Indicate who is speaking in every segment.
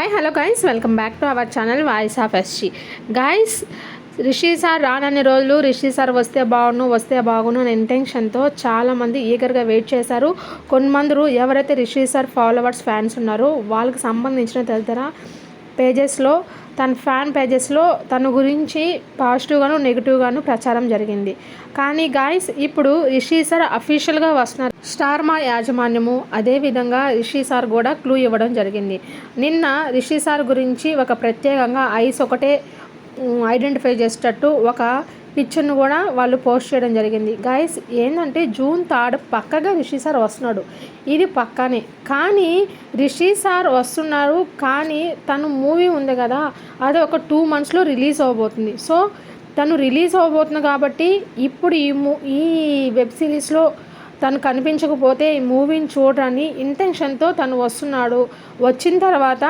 Speaker 1: Hi hello guys welcome back to our channel voice of S G guys Rishi sir రానన్ని రోజులు Rishi sir వస్తే బాగును వస్తే బాగును అనే ఇంటెన్షన్తో చాలామంది ఈగర్గా wait చేశారు. కొంతమంది ఎవరైతే రిషి సార్ ఫాలోవర్స్ ఫ్యాన్స్ ఉన్నారో వాళ్ళకి సంబంధించిన తదితర పేజెస్లో తన ఫ్యాన్ పేజెస్లో తన గురించి పాజిటివ్గాను నెగిటివ్గాను ప్రచారం జరిగింది. కానీ గాయస్ ఇప్పుడు రిషి సార్ అఫీషియల్గా వస్తున్నారు. స్టార్ మా యాజమాన్యము అదేవిధంగా రిషి సార్ కూడా క్లూ ఇవ్వడం జరిగింది. నిన్న రిషి సార్ గురించి ఒక ప్రత్యేకంగా ఐస్ ఒకటే ఐడెంటిఫై చేసేటట్టు ఒక పిక్చర్ను కూడా వాళ్ళు పోస్ట్ చేయడం జరిగింది. గైస్ ఏంటంటే జూన్ థర్డ్ పక్కగా రిషి సార్ వస్తున్నాడు. ఇది పక్కనే. కానీ రిషి సార్ వస్తున్నారు. కానీ తను మూవీ ఉంది కదా అది ఒక టూ మంత్స్లో రిలీజ్ అవ్వబోతుంది సో తను రిలీజ్ అవ్వబోతుంది కాబట్టి ఇప్పుడు ఈ మూ ఈ వెబ్ సిరీస్లో తను కనిపించకపోతే ఈ మూవీని చూడని ఇంటెన్షన్తో తను వస్తున్నాడు. వచ్చిన తర్వాత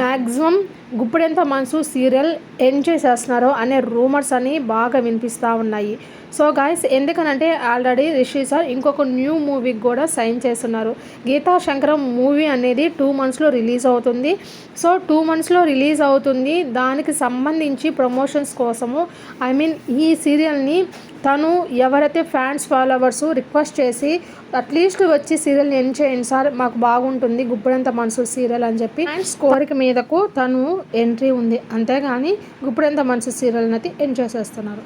Speaker 1: మ్యాక్సిమం గుప్పుడెంత మనసు సీరియల్ ఎండ్ చేసేస్తున్నారో అనే రూమర్స్ అని బాగా వినిపిస్తూ ఉన్నాయి. సో గాయస్ ఎందుకనంటే ఆల్రెడీ రిషి సార్ ఇంకొక న్యూ మూవీకి కూడా సైన్ చేస్తున్నారు. గీతా శంకరం మూవీ అనేది టూ మంత్స్లో రిలీజ్ అవుతుంది. సో టూ మంత్స్లో రిలీజ్ అవుతుంది. దానికి సంబంధించి ప్రమోషన్స్ కోసము ఐ మీన్ ఈ సీరియల్ని తను ఎవరైతే ఫ్యాన్స్ ఫాలోవర్స్ రిక్వెస్ట్ చేసి అట్లీస్ట్ వచ్చి సీరియల్ని ఎండ్ చేయండి సార్ మాకు బాగుంటుంది గుప్పుడంత మనసు సీరియల్ అని చెప్పి ఫ్యాన్స్ కోరిక మీదకు తను ఎంట్రీ ఉంది. అంతేగాని గుప్పుడంత మనసు సీరియల్ అనేది ఎండ్ చేసేస్తున్నారు.